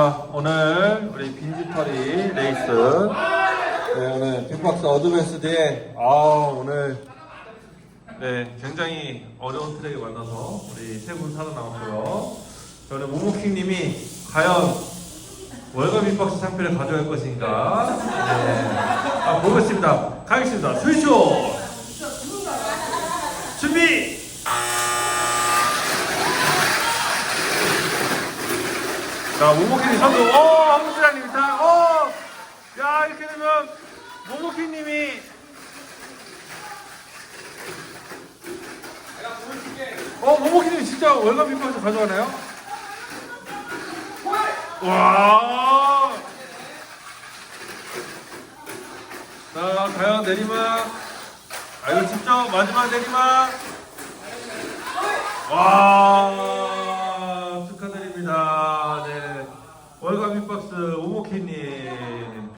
자, 오늘 우리 빈지털이 레이스. 네, 오늘 빅박스 어드밴스 대회 아 오늘. 네 굉장히 어려운 트랙을 만나서 우리 세 분 살아남았고요. 저는 모모킹님이 과연 월급 빅박스 상패를 가져갈 것인가? 네. 아, 보겠습니다. 가겠습니다. 스위쇼! 준비 자, 모모키님 선수, 어, 한국사장님, 자, 어, 야, 이렇게 되면, 모모키님이, 어, 모모키님 진짜 월급 빅박스 가져가나요? 와! 자, 과연 내리막. 아, 이거 직접 마지막 내리막. 와 캔이